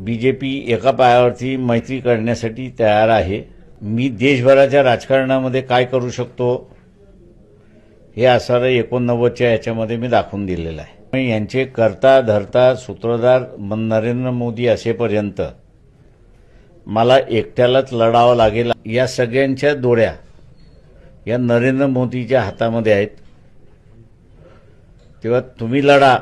B J P एका पायावरती मैत्री करण्यासाठी तयार आहे. मी देशभराच्या राजकारणामध्ये काय करू शकतो? हे असणारं एकोणनव्वदच्या याच्यामध्ये मी दाखवून दिलेलं आहे. पण यांचे करता धरता सूत्रधार नरेंद्र मोदी असेपर्यंत मला एकट्यालाच लढावं लागेल. या सगळ्यांच्या दोऱ्या या नरेंद्र मोदीच्या हातामध्ये आहेत. तेव्हा तुम्ही लढा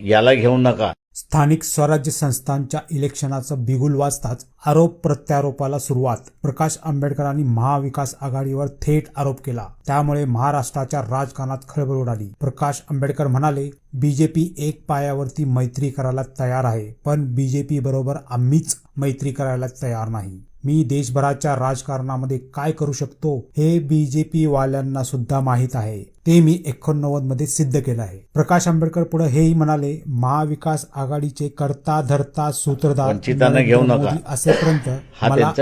याला घेऊ नका. स्थानिक स्वराज्य संस्थांच्या इलेक्शनाचं बिगुल वाजताच आरोप प्रत्यारोपाला सुरुवात. प्रकाश आंबेडकरांनी महाविकास आघाडीवर थेट आरोप केला. त्यामुळे महाराष्ट्राच्या राजकारणात खळबळ उडाली. प्रकाश आंबेडकर म्हणाले बीजेपी एक पायावरती मैत्री करायला तयार आहे पण बीजेपी बरोबर आम्हीच मैत्री करायला तयार नाही. मी देशभराच्या राजकारणामध्ये काय करू शकतो हे बीजेपी वाल्यांना सुद्धा माहीत आहे ते मी एकोणनव्वदमध्ये सिद्ध केलं आहे प्रकाश आंबेडकर पुढे हेही म्हणाले महाविकास आघाडीचे करता धरता सूत्रधार घेऊ नका. असेपर्यंत मला.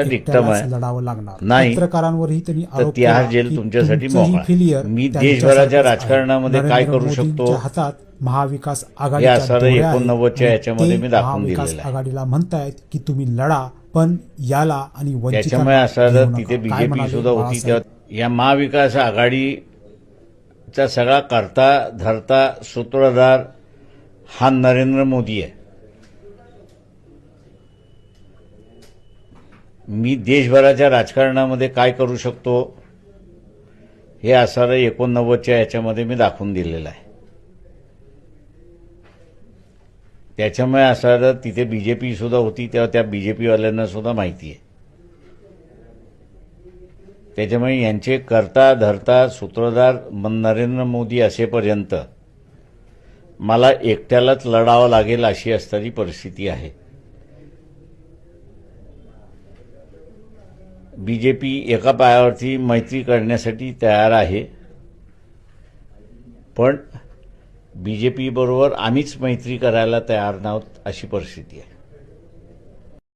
लढावं लागणार. पत्रकारांवरही त्यांनी आरोप failure मी देशभराच्या. राजकारणामध्ये काय करू शकतो? हातात महाविकास दाखवून महाविकास. आघाडीला म्हणतायत की तुम्ही लढा पण याला आणि त्याच्यामुळे असं. तिथे बीजेपी सुद्धा होती? तेव्हा या महाविकास आघाडीचा सगळा करता धरता सूत्रधार हा नरेंद्र मोदी आहे मी देशभराच्या राजकारणामध्ये काय करू शकतो हे असणारं एकोणनव्वदच्या याच्यामध्ये मी दाखवून दिलेलं आहे त्याच्यामुळे असं तिथे बी जे पी सुद्धा होती तेव्हा त्या बी जे सुद्धा माहिती आहे. त्याच्यामुळे यांचे करता धरता सूत्रधार नरेंद्र मोदी असेपर्यंत मला एकट्यालाच लढावं लागेल अशी असणारी परिस्थिती आहे. बी जे पी एका पायावरती मैत्री करण्यासाठी तयार आहे. पण बी जे पीबरोबर आम्हीच मैत्री करायला तयार नाहोत अशी परिस्थिती आहे.